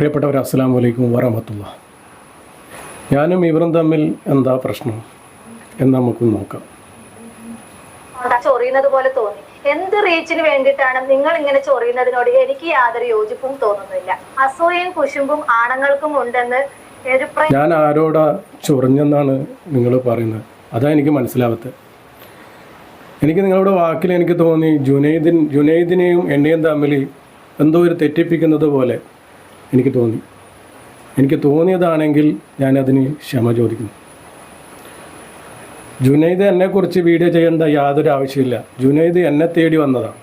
പ്രിയപ്പെട്ടവർ അസ്സാം വലൈക്കും വറഹമത്തുള്ള. ഞാനും ഇവരും തമ്മിൽ എന്താ പ്രശ്നം? എന്ന് നമുക്ക് നോക്കാം. ചൊറിയുന്നത് പോലെ തോന്നി. എന്ത് റീച്ചിന് വേണ്ടിയിട്ടാണ് നിങ്ങൾ ഇങ്ങനെ ചൊറിയുന്നതിനോട് എനിക്ക് യാതൊരു യോജിപ്പും തോന്നുന്നില്ല. അസൂയയും കുശുമ്പും ആണുങ്ങൾക്കും ഉണ്ടെന്ന് ഞാൻ ആരോടാ ചൊറിഞ്ഞെന്നാണ് നിങ്ങൾ പറയുന്നത്? അതാ എനിക്ക് മനസ്സിലാവത്ത്. എനിക്ക് നിങ്ങളുടെ വാക്കിൽ എനിക്ക് തോന്നി ജുനൈദിൻ ജുനൈദിനെയും എന്നെയും തമ്മിൽ എന്തോ ഒരു തെറ്റിപ്പിക്കുന്നത് പോലെ എനിക്ക് തോന്നി. എനിക്ക് തോന്നിയതാണെങ്കിൽ ഞാനതിന് ക്ഷമ ചോദിക്കുന്നു. ജുനൈദ് എന്നെക്കുറിച്ച് വീഡിയോ ചെയ്യേണ്ട യാതൊരു ആവശ്യമില്ല ജുനൈദ് എന്നെ തേടി വന്നതാണ്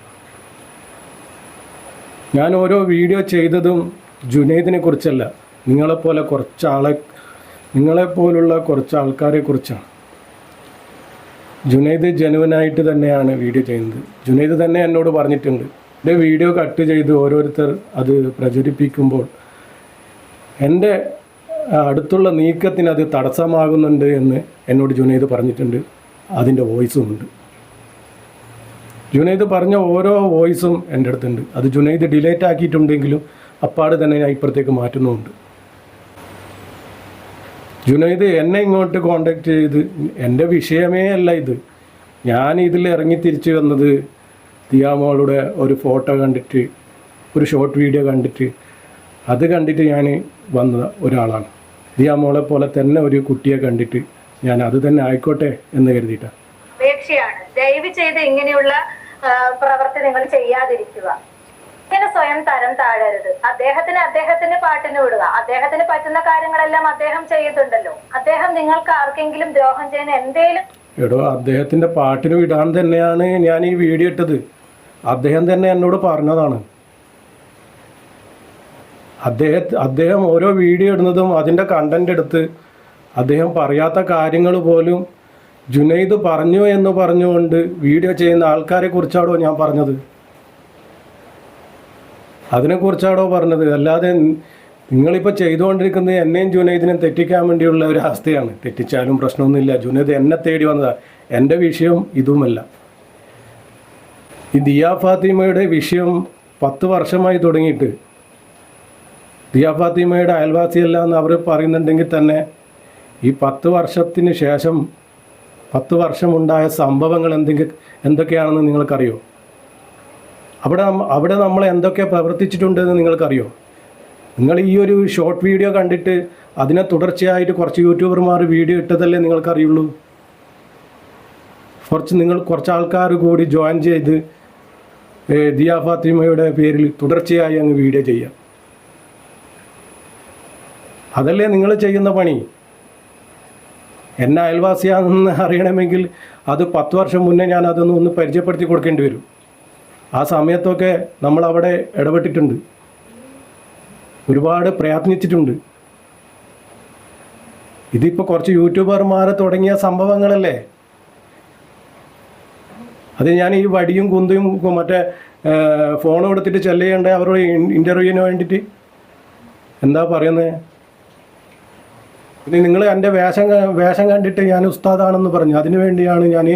ഞാൻ ഓരോ വീഡിയോ ചെയ്തതും ജുനൈദിനെ കുറിച്ചല്ല. നിങ്ങളെപ്പോലെ കുറച്ച് ആളെ നിങ്ങളെപ്പോലുള്ള കുറച്ച് ആൾക്കാരെ കുറിച്ചാണ്. ജുനൈദ് ജനുവനായിട്ട് തന്നെയാണ് വീഡിയോ ചെയ്യുന്നത്. ജുനൈദ് തന്നെ എന്നോട് പറഞ്ഞിട്ടുണ്ട്. എന്റെ വീഡിയോ കട്ട് ചെയ്ത് ഓരോരുത്തർ അത് പ്രചരിപ്പിക്കുമ്പോൾ എന്റെ അടുത്തുള്ള നീക്കത്തിന് അത് തടസ്സമാകുന്നുണ്ട് എന്ന് എന്നോട് ജുനൈദ് പറഞ്ഞിട്ടുണ്ട്. അതിന്റെ വോയിസുമുണ്ട് ജുനൈദ് പറഞ്ഞ ഓരോ വോയിസും എന്റെ അടുത്തുണ്ട്. അത് ജുനൈദ് ഡിലേറ്റ് ആക്കിയിട്ടുണ്ടെങ്കിലും അപ്പാട് തന്നെ ഞാൻ ഇപ്പുറത്തേക്ക് മാറ്റുന്നുമുണ്ട്. ജുനൈദ് എന്നെ ഇങ്ങോട്ട് കോണ്ടാക്ട് ചെയ്ത് എന്റെ വിഷയമേ അല്ല ഇത്. ഞാൻ ഇതിൽ ഇറങ്ങി തിരിച്ചു വന്നത് തിയാമോളുടെ ഒരു ഫോട്ടോ കണ്ടിട്ട് ഒരു ഷോർട്ട് വീഡിയോ കണ്ടിട്ട് അത് കണ്ടിട്ട് ഞാൻ വന്ന ഒരാളാണ്. ദിയാമോളെ പോലെ തന്നെ ഒരു കുട്ടിയെ കണ്ടിട്ട് ഞാൻ അത് തന്നെ ആയിക്കോട്ടെ എന്ന് കരുതിയിട്ടാണ് അപേക്ഷയാണ് ദയവ് ചെയ്ത് ഇങ്ങനെയുള്ള പ്രവർത്തി നിങ്ങൾ ചെയ്യാതിരിക്കുക. ഇങ്ങനെ സ്വയം തരം താഴരുത്. അദ്ദേഹത്തിന് അദ്ദേഹത്തിന്റെ പാട്ടിന് വിടുക. അദ്ദേഹത്തിന് പറ്റുന്ന കാര്യങ്ങളെല്ലാം അദ്ദേഹം ചെയ്തിട്ടുണ്ടല്ലോ. അദ്ദേഹം നിങ്ങൾക്ക് ആർക്കെങ്കിലും ദ്രോഹം ചെയ്യുന്ന എന്തേലും എടോ അദ്ദേഹത്തിന്റെ പാട്ടിന് വിടാൻ തന്നെയാണ് ഞാൻ ഈ വീഡിയോ ഇട്ടത്. അദ്ദേഹം തന്നെ എന്നോട് പറഞ്ഞതാണ്. അദ്ദേഹം അദ്ദേഹം ഓരോ വീഡിയോ ഇടുന്നതും അതിന്റെ കണ്ടന്റ് എടുത്ത് അദ്ദേഹം പറയാത്ത കാര്യങ്ങൾ പോലും ജുനൈദ് പറഞ്ഞു എന്ന് പറഞ്ഞുകൊണ്ട് വീഡിയോ ചെയ്യുന്ന ആൾക്കാരെ കുറിച്ചാണോ ഞാൻ പറഞ്ഞത്? അതിനെക്കുറിച്ചാണോ പറഞ്ഞത്? അല്ലാതെ നിങ്ങളിപ്പോൾ ചെയ്തുകൊണ്ടിരിക്കുന്നത് എന്നെയും ജുനൈദിനെയും തെറ്റിക്കാൻ വേണ്ടിയുള്ള ഒരു അവസ്ഥയാണ്. തെറ്റിച്ചാലും പ്രശ്നമൊന്നുമില്ല. ജുനൈദ് എന്നെ തേടി വന്നതാണ് എന്റെ വിഷയം ഇതുമല്ല. ഈ ദിയ ഫാത്തിമയുടെ വിഷയം പത്ത് വർഷമായി തുടങ്ങിയിട്ട് ദിയ ഫാത്തിമയുടെ അയൽവാസിയല്ല എന്ന് അവർ പറയുന്നുണ്ടെങ്കിൽ തന്നെ ഈ പത്ത് വർഷത്തിന് ശേഷം പത്ത് വർഷമുണ്ടായ സംഭവങ്ങൾ എന്തെങ്കിലും എന്തൊക്കെയാണെന്ന് നിങ്ങൾക്കറിയോ? അവിടെ അവിടെ നമ്മൾ എന്തൊക്കെ പ്രവർത്തിച്ചിട്ടുണ്ടെന്ന് നിങ്ങൾക്കറിയോ? നിങ്ങൾ ഈ ഒരു ഷോർട്ട് വീഡിയോ കണ്ടിട്ട് അതിനെ തുടർച്ചയായിട്ട് കുറച്ച് യൂട്യൂബർമാർ വീഡിയോ ഇട്ടതല്ലേ നിങ്ങൾക്കറിയുള്ളൂ? കുറച്ച് നിങ്ങൾ കുറച്ച് ആൾക്കാർ കൂടി ജോയിൻ ചെയ്ത് ദിയാ ഫാത്തിമയുടെ പേരിൽ തുടർച്ചയായി അങ്ങ് വീഡിയോ ചെയ്യാം. അതല്ലേ നിങ്ങൾ ചെയ്യുന്ന പണി? എന്നെ അയൽവാസിയാണെന്ന് അറിയണമെങ്കിൽ അത് പത്ത് വർഷം മുന്നേ ഞാൻ അതൊന്ന് ഒന്ന് പരിചയപ്പെടുത്തി കൊടുക്കേണ്ടി വരും. ആ സമയത്തൊക്കെ നമ്മൾ അവിടെ ഇടപെട്ടിട്ടുണ്ട്. ഒരുപാട് പ്രയത്നിച്ചിട്ടുണ്ട്. ഇതിപ്പോൾ കുറച്ച് യൂട്യൂബർമാരെ തുടങ്ങിയ സംഭവങ്ങളല്ലേ? അത് ഞാൻ ഈ വടിയും കുന്തയും മറ്റേ ഫോണും എടുത്തിട്ട് ചെല്ലേണ്ട അവരുടെ ഇന്റർവ്യൂവിന് വേണ്ടിയിട്ട്. എന്താ പറയുന്നത് പിന്നെ നിങ്ങൾ എന്റെ വേഷം വേഷം കണ്ടിട്ട് ഞാൻ ഉസ്താദാണെന്ന് പറഞ്ഞു. അതിനു വേണ്ടിയാണ് ഞാൻ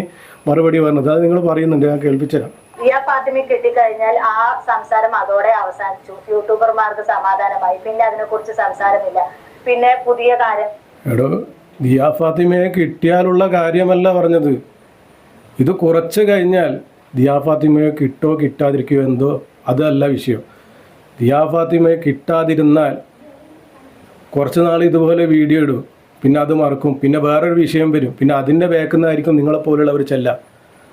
മറുപടി പറഞ്ഞത്. അത് നിങ്ങൾ പറയുന്നുണ്ട്. ഞാൻ കേൾപ്പിച്ചുതരാം. റിയ ഫാത്തിമ കിട്ടിക്കഴിഞ്ഞാൽ ആ സംസാരം അതോടെ അവസാനിച്ചു. യൂട്യൂബർമാർക്ക് സമാധാനമായി. പിന്നെ അതിനെക്കുറിച്ച് സംസാരമില്ല. പിന്നെ പുതിയ കാര്യം. എടോ ദിയാ ഫാത്തിമയെ കിട്ടിയാലുള്ള കാര്യമല്ല പറഞ്ഞത്. ഇത് കുറച്ച് കഴിഞ്ഞാൽ ദിയാ ഫാത്തിമയെ കിട്ടോ കിട്ടാതിരിക്കുകയോ എന്തോ അതല്ല വിഷയം. ദിയാ ഫാത്തിമയെ കിട്ടാതിരുന്നാൽ കുറച്ച് നാൾ ഇതുപോലെ വീഡിയോ ഇടും. പിന്നെ അത് മറക്കും. പിന്നെ വേറൊരു വിഷയം വരും. പിന്നെ അതിന്റെ ബേക്കുന്നതായിരിക്കും നിങ്ങളെപ്പോലുള്ളവർ ചെല്ല.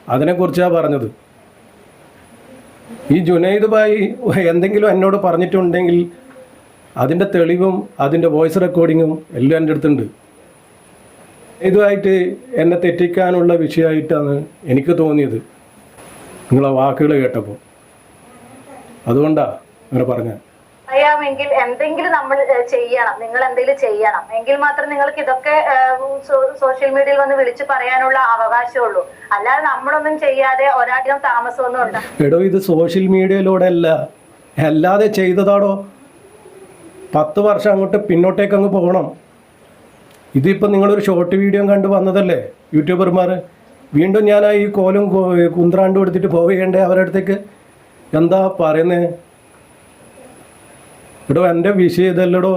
അതിനെക്കുറിച്ചാണ് പറഞ്ഞത്. ഈ ജുനൈദ് ഭായി എന്തെങ്കിലും എന്നോട് പറഞ്ഞിട്ടുണ്ടെങ്കിൽ അതിന്റെ തെളിവും അതിന്റെ വോയിസ് റെക്കോർഡിങ്ങും എല്ലാം എന്റെ അടുത്തുണ്ട്. ഇതുമായിട്ട് എന്നെ തെറ്റിക്കാനുള്ള വിഷയമായിട്ടാണ് എനിക്ക് തോന്നിയത്. നിങ്ങളെ വാക്കുകൾ കേട്ടപ്പോൾ. അതുകൊണ്ടാണ് അങ്ങനെ പറഞ്ഞത്. അറിയാമെങ്കിൽ എന്തെങ്കിലും നമ്മൾ ചെയ്യണം. നിങ്ങൾ എന്തെങ്കിലും ചെയ്യണം. എങ്കിൽ മാത്രം നിങ്ങൾക്ക് ഇതൊക്കെ സോഷ്യൽ മീഡിയയിൽ വന്ന് വിളിച്ചു പറയാനുള്ള അവകാശമുള്ളൂ അല്ലാതെ നമ്മളൊന്നും ചെയ്യാതെ ഒരാധികം താമസമൊന്നും ഉണ്ടാ എടോ ഇത് സോഷ്യൽ മീഡിയയിലൂടെ അല്ല അല്ലാതെ ചെയ്തതാടോ? പത്ത് വർഷം അങ്ങോട്ട് പിന്നോട്ടേക്ക് അങ്ങ് പോകണം. ഇതിപ്പോൾ നിങ്ങളൊരു ഷോർട്ട് വീഡിയോ കണ്ട് വന്നതല്ലേ യൂട്യൂബർമാർ വീണ്ടും ഞാൻ ഈ കോലും കുന്ത്രാണ്ടും എടുത്തിട്ട് പോവുകയുണ്ടേ അവരുടെ അടുത്തേക്ക് എന്താ പറയുന്നത് എടോ എന്റെ വിഷയം ഇതല്ലടോ.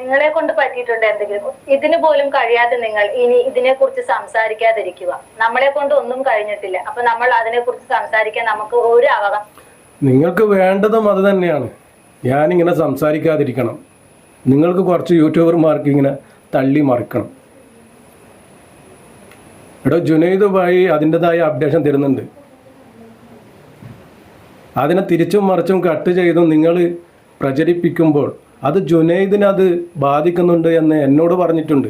നിങ്ങളെ കൊണ്ട് പറ്റിയിട്ടുണ്ട് എന്തെങ്കിലും. ഇതിന് പോലും കഴിയാതെ നിങ്ങൾ ഇനി ഇതിനെ കുറിച്ച് സംസാരിക്കാതിരിക്കുക. നമ്മളെ കൊണ്ട് ഒന്നും കഴിഞ്ഞിട്ടില്ല. അപ്പൊ നമ്മൾ അതിനെ കുറിച്ച് സംസാരിക്കാൻ നമുക്ക് ഒരു അവകാശം. നിങ്ങൾക്ക് വേണ്ടതും അത് തന്നെയാണ്. ഞാനിങ്ങനെ സംസാരിക്കാതിരിക്കണം. നിങ്ങൾക്ക് കുറച്ച് യൂട്യൂബർമാർക്ക് ഇങ്ങനെ തള്ളി മറിക്കണം. എടോ ജുനൈദ് വഴി അതിന്റെതായ അപ്ഡേഷൻ തരുന്നുണ്ട്. അതിനെ തിരിച്ചും മറിച്ചും കട്ട് ചെയ്തും നിങ്ങൾ പ്രചരിപ്പിക്കുമ്പോൾ അത് ജുനൈദിനെ അത് ബാധിക്കുന്നുണ്ട് എന്ന് എന്നോട് പറഞ്ഞിട്ടുണ്ട്.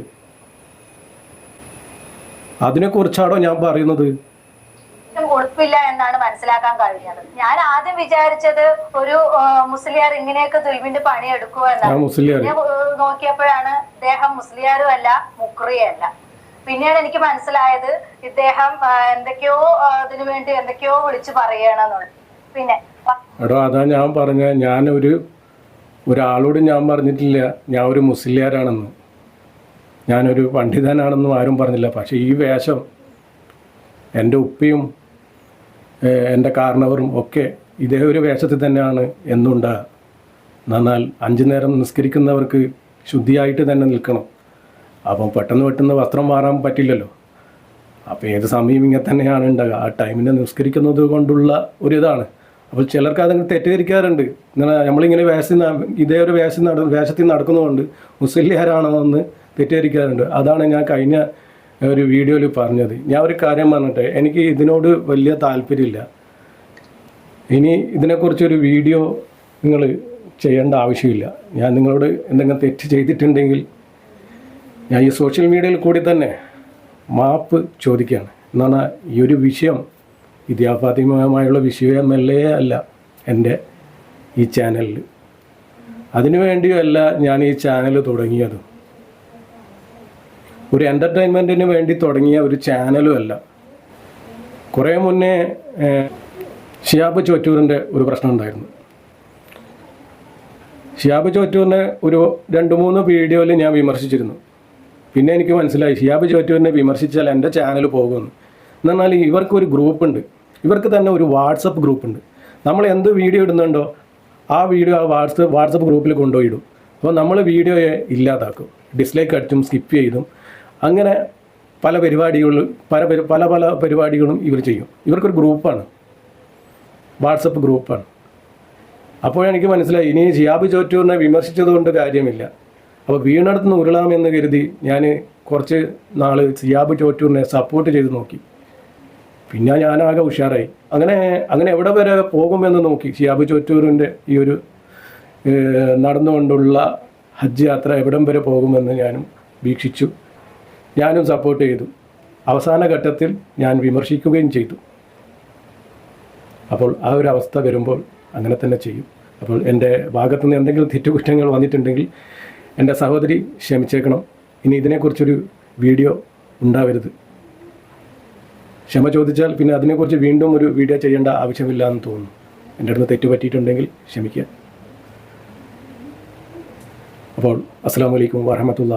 അതിനെക്കുറിച്ചാണോ ഞാൻ പറയുന്നത്? ഉറപ്പില്ല എന്നാണ് മനസ്സിലാക്കാൻ കഴിഞ്ഞത്. ഞാൻ ആദ്യം വിചാരിച്ചത് ഒരു മുസ്ലിയാർ ഇങ്ങനെയൊക്കെ ദുൽവിന്റെ പണി എടുക്കുക ഞാൻ എന്നാണ് മുസ്ലിം നോക്കിയപ്പോഴാണ് ഇദ്ദേഹം മുസ്ലിയാരും അല്ല മുക്രിയല്ല പിന്നീട് എനിക്ക് മനസ്സിലായത് ഇദ്ദേഹം എന്തൊക്കെയോ അതിനു വേണ്ടി എന്തൊക്കെയോ വിളിച്ചു പറയണമെന്നുള്ളത് എടോ അതാ ഞാൻ പറഞ്ഞ. ഞാനൊരു ഒരാളോട് ഞാൻ പറഞ്ഞിട്ടില്ല. ഞാൻ ഒരു മുസ്ലിയാരാണെന്ന്. ഞാനൊരു പണ്ഡിതനാണെന്നും ആരും പറഞ്ഞില്ല. പക്ഷേ ഈ വേഷം എന്റെ ഉപ്പയും എന്റെ കാരണവരും ഒക്കെ ഇതേ ഒരു വേഷത്തിൽ തന്നെയാണ് എന്നുണ്ടാ. എന്നാൽ അഞ്ചു നേരം നിസ്കരിക്കുന്നവർക്ക് ശുദ്ധിയായിട്ട് തന്നെ നിൽക്കണം. അപ്പം പെട്ടെന്ന് പെട്ടെന്ന് വസ്ത്രം മാറാൻ പറ്റില്ലല്ലോ. അപ്പോൾ ഏത് സമയം ഇങ്ങനെ തന്നെയാണ് ഉണ്ടാകുക ആ ടൈമിനെ നിസ്കരിക്കുന്നത് കൊണ്ടുള്ള ഒരു ഇതാണ് അപ്പോൾ ചിലർക്ക് അതങ്ങ് തെറ്റിദ്ധരിക്കാറുണ്ട്. ഇങ്ങനെ നമ്മളിങ്ങനെ വേഷത്തിൽ ഇതേ ഒരു വേഷം നട വേഷത്തിൽ നടക്കുന്നതുകൊണ്ട് മുസ്ലിയാരാണോ എന്ന് തെറ്റിദ്ധരിക്കാറുണ്ട്. അതാണ് ഞാൻ കഴിഞ്ഞ ഒരു വീഡിയോയിൽ പറഞ്ഞത്. ഞാൻ ഒരു കാര്യം പറഞ്ഞിട്ട് എനിക്ക് ഇതിനോട് വലിയ താല്പര്യമില്ല. ഇനി ഇതിനെക്കുറിച്ചൊരു വീഡിയോ നിങ്ങൾ ചെയ്യേണ്ട ആവശ്യമില്ല. ഞാൻ നിങ്ങളോട് എന്തെങ്കിലും തെറ്റ് ചെയ്തിട്ടുണ്ടെങ്കിൽ ഞാൻ ഈ സോഷ്യൽ മീഡിയയിൽ കൂടി തന്നെ മാപ്പ് ചോദിക്കുകയാണ്. എന്നാണ് ഈ ഒരു വിഷയം വിദ്യാപാതികമായുള്ള എ അല്ല എന്റെ ഈ ചാനലിൽ. അതിനുവേണ്ടിയല്ല ഞാൻ ഈ ചാനൽ തുടങ്ങിയത്. ഒരു എന്റർടൈൻമെന്റിന് വേണ്ടി തുടങ്ങിയ ഒരു ചാനലും അല്ല. കുറേ മുന്നേ ഷിയാബ് ചോറ്റൂരിന്റെ ഒരു പ്രശ്നം ഉണ്ടായിരുന്നു. ഷിയാബ് ചോറ്റൂരിനെ ഒരു രണ്ട് മൂന്ന് വീഡിയോയിൽ ഞാൻ വിമർശിച്ചിരുന്നു. പിന്നെ എനിക്ക് മനസ്സിലായി ഷിയാബ് ചോറ്റൂരിനെ വിമർശിച്ചാൽ എന്റെ ചാനൽ പോകുമെന്ന് എന്നാൽ ഇവർക്കൊരു ഗ്രൂപ്പുണ്ട്. ഇവർക്ക് തന്നെ ഒരു വാട്സപ്പ് ഗ്രൂപ്പുണ്ട്. നമ്മൾ എന്ത് വീഡിയോ ഇടുന്നുണ്ടോ ആ വീഡിയോ ആ വാട്സപ്പ് വാട്സപ്പ് ഗ്രൂപ്പിൽ കൊണ്ടുപോയി ഇടും അപ്പോൾ നമ്മൾ വീഡിയോയെ ഇല്ലാതാക്കും. ഡിസ്ലൈക്ക് അടിച്ചും സ്കിപ്പ് ചെയ്തും. അങ്ങനെ പല പരിപാടികളും പല പല പല പരിപാടികളും ഇവർ ചെയ്യും. ഇവർക്കൊരു ഗ്രൂപ്പാണ്. വാട്സപ്പ് ഗ്രൂപ്പാണ്. അപ്പോഴെനിക്ക് മനസ്സിലായി ഇനി ജിയാബ് ചോറ്റൂറിനെ വിമർശിച്ചതുകൊണ്ട് കാര്യമില്ല. അപ്പോൾ വീണടത്ത് നിന്ന് ഉരുളാമെന്ന് കരുതി ഞാൻ കുറച്ച് നാൾ സിയാബ് ചോറ്റൂറിനെ സപ്പോർട്ട് ചെയ്ത് നോക്കി. പിന്നെ ഞാനാകെ ഉഷാറായി. അങ്ങനെ അങ്ങനെ എവിടെ വരെ പോകുമെന്ന് നോക്കി. ഷിയാബ് ചോറ്റൂറിന്റെ ഈ ഒരു നടന്നുകൊണ്ടുള്ള ഹജ്ജ് യാത്ര എവിടം വരെ പോകുമെന്ന് ഞാനും വീക്ഷിച്ചു. ഞാനും സപ്പോർട്ട് ചെയ്തു. അവസാന ഘട്ടത്തിൽ ഞാൻ വിമർശിക്കുകയും ചെയ്തു. അപ്പോൾ ആ ഒരു അവസ്ഥ വരുമ്പോൾ അങ്ങനെ തന്നെ ചെയ്യും. അപ്പോൾ എന്റെ ഭാഗത്തു നിന്ന് എന്തെങ്കിലും തെറ്റുകുറ്റങ്ങൾ വന്നിട്ടുണ്ടെങ്കിൽ എന്റെ സഹോദരി ക്ഷമിച്ചേക്കണം. ഇനി ഇതിനെക്കുറിച്ചൊരു വീഡിയോ ഉണ്ടാവരുത്. ക്ഷമ ചോദിച്ചാൽ പിന്നെ അതിനെക്കുറിച്ച് വീണ്ടും ഒരു വീഡിയോ ചെയ്യേണ്ട ആവശ്യമില്ല എന്ന് തോന്നുന്നു. എന്റെ അടുത്ത് തെറ്റ് പറ്റിയിട്ടുണ്ടെങ്കിൽ ക്ഷമിക്കുക. അപ്പോൾ അസ്സാം വലൈക്കും വാഹമത്തുള്ള